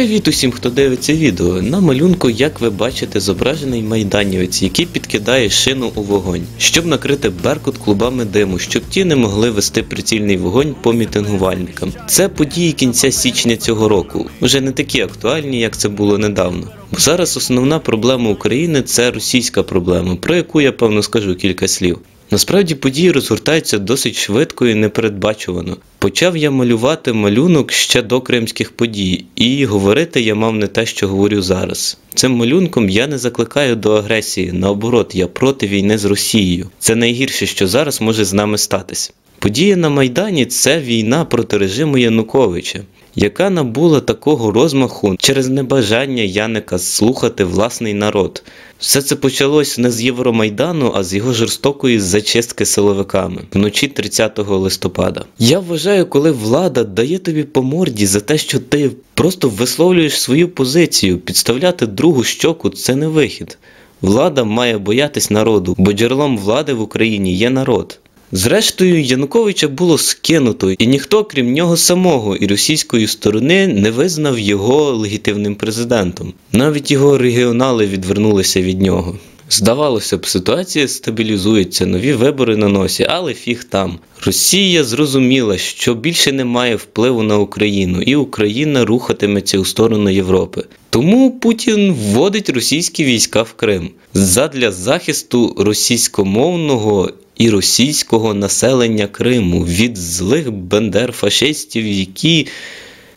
Привіт усім, хто дивиться відео. На малюнку, як ви бачите, зображений майданівець, який підкидає шину у вогонь, щоб накрити беркут клубами диму, щоб ті не могли вести прицільний вогонь по мітингувальникам. Це події кінця січня цього року, вже не такі актуальні, як це було недавно. Бо зараз основна проблема України це російська проблема, про яку я певно скажу кілька слів. Насправді події розгортаються досить швидко і непередбачувано. Почав я малювати малюнок ще до кримських подій, і говорити я мав не те, що говорю зараз. Цим малюнком я не закликаю до агресії, наоборот, я проти війни з Росією. Це найгірше, що зараз може з нами статися. Подія на Майдані це війна проти режиму Януковича, яка набула такого розмаху через небажання Яника слухати власний народ. Все це почалось не з Євромайдану, а з його жорстокої зачистки силовиками вночі 30 листопада. Я вважаю, коли влада дає тобі по морді за те, що ти просто висловлюєш свою позицію, підставляти другу щоку це не вихід. Влада має боятись народу, бо джерелом влади в Україні є народ. Зрештою, Януковича було скинуто, і ніхто, крім нього самого і російської сторони, не визнав його легітимним президентом. Навіть його регіонали відвернулися від нього. Здавалося б, ситуація стабілізується, нові вибори на носі, але фіг там. Росія зрозуміла, що більше немає впливу на Україну, і Україна рухатиметься у сторону Європи. Тому Путін вводить російські війська в Крим задля захисту російськомовного і російського населення Криму від злих бендер-фашистів, які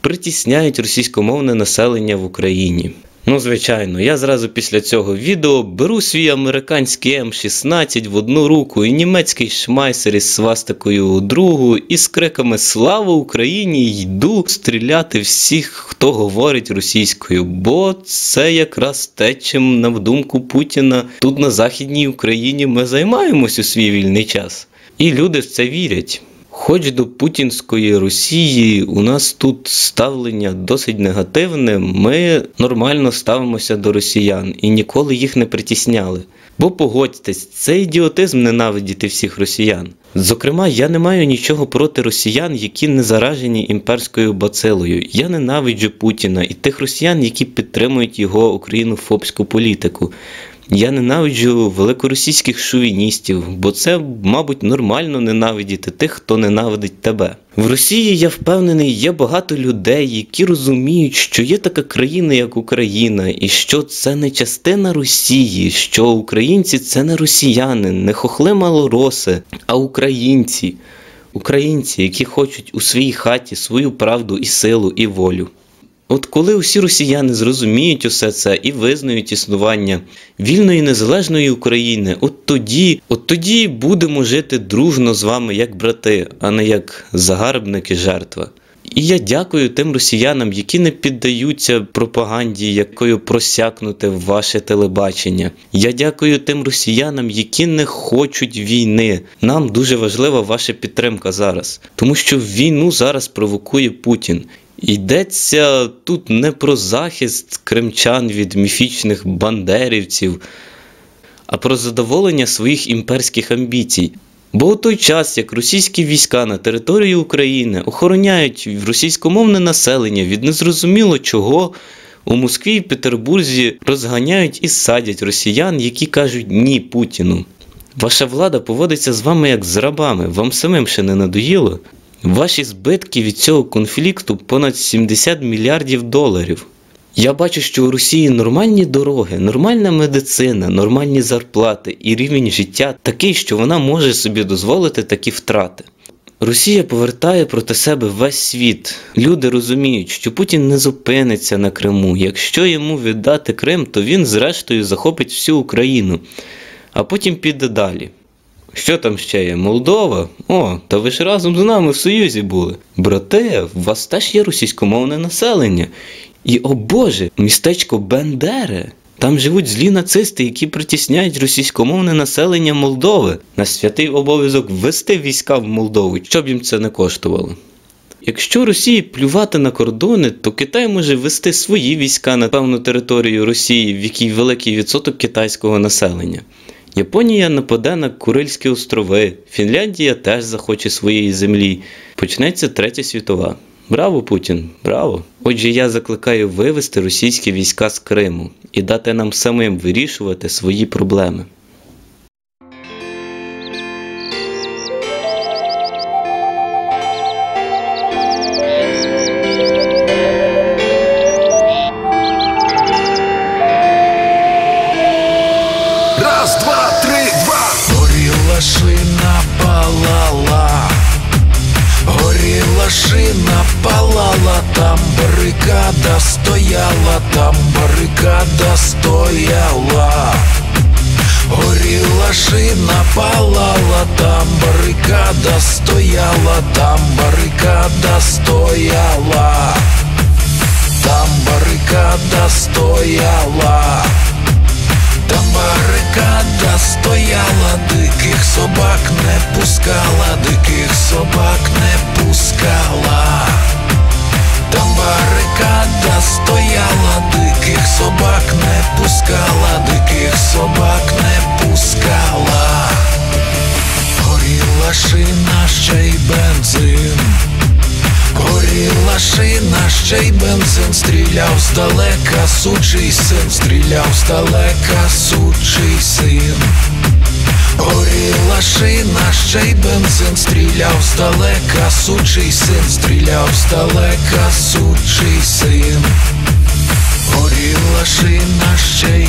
притісняють російськомовне населення в Україні. Ну, звичайно, я зразу після цього відео беру свій американський М16 в одну руку і німецький шмайсер із свастикою у другу, і з криками Слава Україні! йду стріляти всіх, хто говорить російською, бо це якраз те, чим, на думку Путіна, тут на Західній Україні ми займаємось у свій вільний час. І люди в це вірять. Хоч до путінської Росії у нас тут ставлення досить негативне, ми нормально ставимося до росіян і ніколи їх не притісняли. Бо погодьтесь, це ідіотизм ненавидіти всіх росіян. Зокрема, я не маю нічого проти росіян, які не заражені імперською бацилою. Я ненавиджу Путіна і тих росіян, які підтримують його українофобську політику. Я ненавиджу великоросійських шовіністів, бо це, мабуть, нормально ненавидіти тих, хто ненавидить тебе. В Росії я впевнений, є багато людей, які розуміють, що є така країна, як Україна, і що це не частина Росії, що українці це не росіяни, не хохли малороси, а українці. Українці, які хочуть у своїй хаті свою правду і силу і волю. От коли усі росіяни зрозуміють усе це і визнають існування вільної незалежної України, от тоді, от тоді будемо жити дружно з вами як брати, а не як загарбники жертва. І я дякую тим росіянам, які не піддаються пропаганді, якою просякнути ваше телебачення. Я дякую тим росіянам, які не хочуть війни. Нам дуже важлива ваша підтримка зараз, тому що війну зараз провокує Путін. Йдеться тут не про захист кримчан від міфічних бандерівців, а про задоволення своїх імперських амбіцій. Бо у той час, як російські війська на території України охороняють російськомовне населення від незрозуміло чого, у Москві і Петербурзі розганяють і садять росіян, які кажуть ні Путіну. Ваша влада поводиться з вами як з рабами, вам самим ще не надоїло. Ваші збитки від цього конфлікту понад 70 мільярдів доларів. Я бачу, що у Росії нормальні дороги, нормальна медицина, нормальні зарплати і рівень життя такий, що вона може собі дозволити такі втрати. Росія повертає проти себе весь світ. Люди розуміють, що Путін не зупиниться на Криму. Якщо йому віддати Крим, то він зрештою захопить всю Україну, а потім піде далі. Що там ще є? Молдова? О, та ви ж разом з нами в Союзі були. Брате, у вас теж є російськомовне населення. І, о Боже, містечко Бендере. Там живуть злі нацисти, які притісняють російськомовне населення Молдови на святий обов'язок ввести війська в Молдову, щоб їм це не коштувало. Якщо Росії плювати на кордони, то Китай може ввести свої війська на певну територію Росії, в якій великий відсоток китайського населення. Японія нападе на Курильські острови, Фінляндія теж захоче своєї землі. Почнеться Третя світова. Браво, Путін, браво! Отже, я закликаю вивести російські війська з Криму і дати нам самим вирішувати свої проблеми. Горіла шина палала, там барикада стояла, там барикада стояла. Там барикада стояла. Там барикада стояла, диких собак не пускала, диких собак не пускала. Там барикада стояла, диких собак не пускала, шина, Бенсен стріляв здалека, сучий син, стріляв здалека, сучий син. Горіла шина, ще й бензин стріляв здалека, сучий син, стріляв здалека, сучий син. Горіла шина, ще.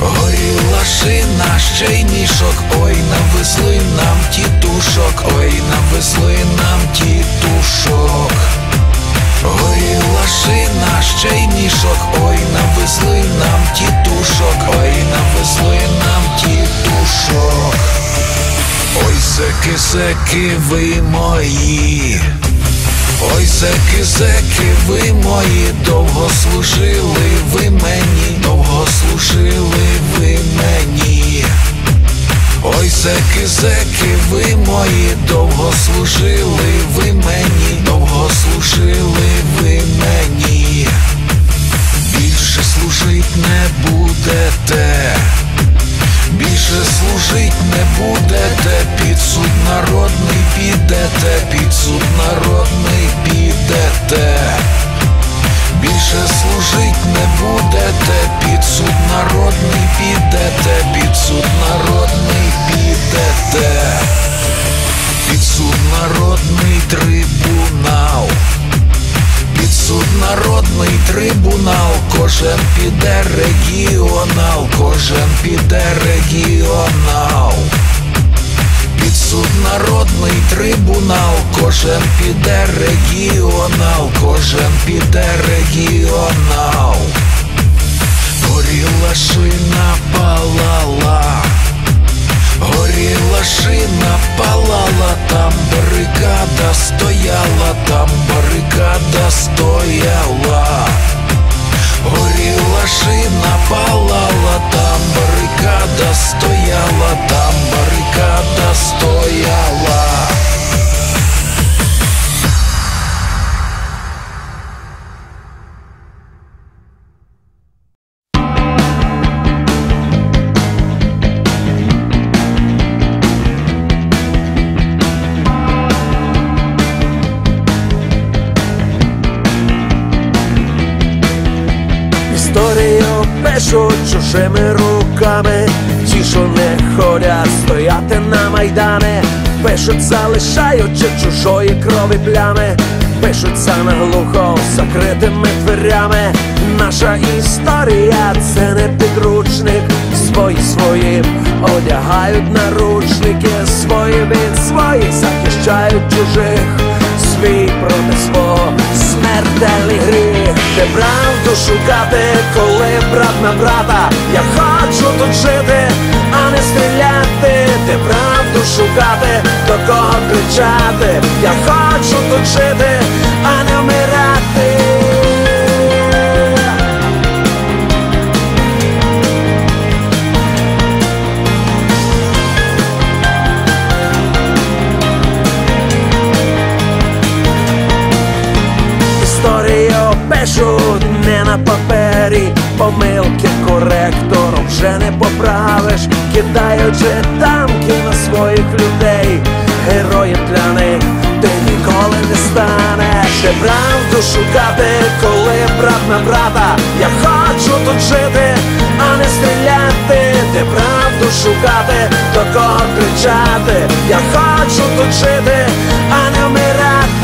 Горіла шина, ще й мішок, ой, навезли нам тітушок, ой, навезли нам тітушок. Горіла шина, ще й мішок, ой, навезли нам тітушок, ой, навезли нам тітушок. Ой, зеки, зеки, ви мої. Ой, зеки, зеки, ви мої, довго служили ви мені, довго служили ви мені. Ой, зеки, зеки, ви мої, довго служили ви мені, довго служили ви мені. Більше служить не будете. Більше служить не будете, під суд народний підете, під суд народний підете. Більше служить не будете, під суд народний підете, під суд народний підете. Під суд народний трибунал. Під суд народний трибунал, кожен піде регіонал, кожен піде регіонал. Під трибунал, кожен піде регіонал, кожен піде регіонал. Горіла шина палала. Горіла шина палала, там бригада стояла, там Історію чужими руками, ті, що не ходять стояти на майдани, пишуть, залишаючи чужої крові плями, пишуть за наглухо закритими дверями. Наша історія це не підручник, свої своїм одягають наручники, свої від своїх захищають чужих, свій проти свого смертельний гріх, де правду шукати, коли брат на брата. Я хочу тут жити, а не стріляти, де правду шукати, до кого кричати. Я хочу тут жити, а не вмирати. Кидаючи танки на своїх людей, героїв для них ти ніколи не станеш. Де правду шукати, коли брат на брата. Я хочу тут жити, а не стріляти. Де правду шукати, до кого кричати. Я хочу тут жити, а не вмирати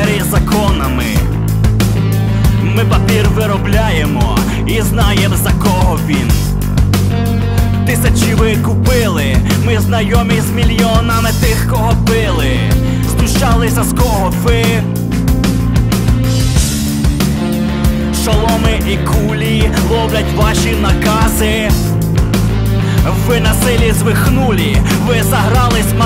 Папері законами. Ми папір виробляємо і знаємо за кого він. Тисячі ви купили, ми знайомі з мільйонами тих, кого били. Знущалися з кого ви. Шоломи і кулі ловлять ваші накази. Ви на силі звихнулі, ви заграли з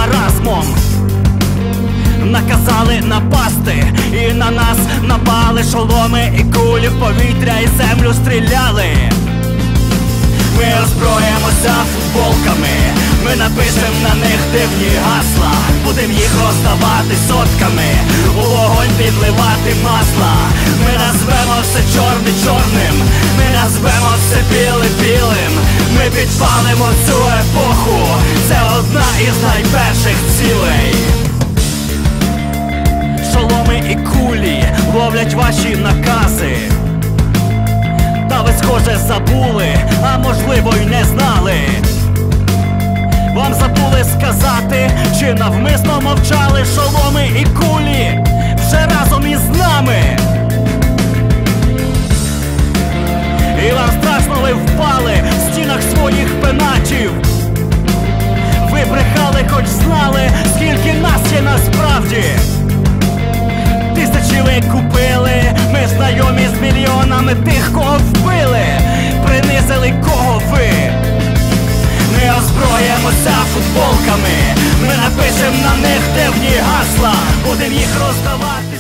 напали шоломи і кулі в повітря і землю стріляли. Ми озброїмося футболками, ми напишем на них дивні гасла, будем їх роздавати сотками, у вогонь підливати масла. Ми назвемо все чорне чорним, ми назвемо все біле білим. Ми підпалимо цю епоху. Це одна із найперших цілей. Шоломи і кулі ловлять ваші накази. Та ви схоже забули, а можливо й не знали. Вам забули сказати, чи навмисно мовчали шоломи і кулі вже разом із нами. І вам страшно ви впали в стінах своїх пеначів. Ви брехали, хоч знали, скільки нас є насправді. Тисячі ви купили, ми знайомі з мільйонами тих, кого вбили, принизили кого ви. Ми озброїмося футболками, ми напишем на них дивні гасла, будем їх роздавати.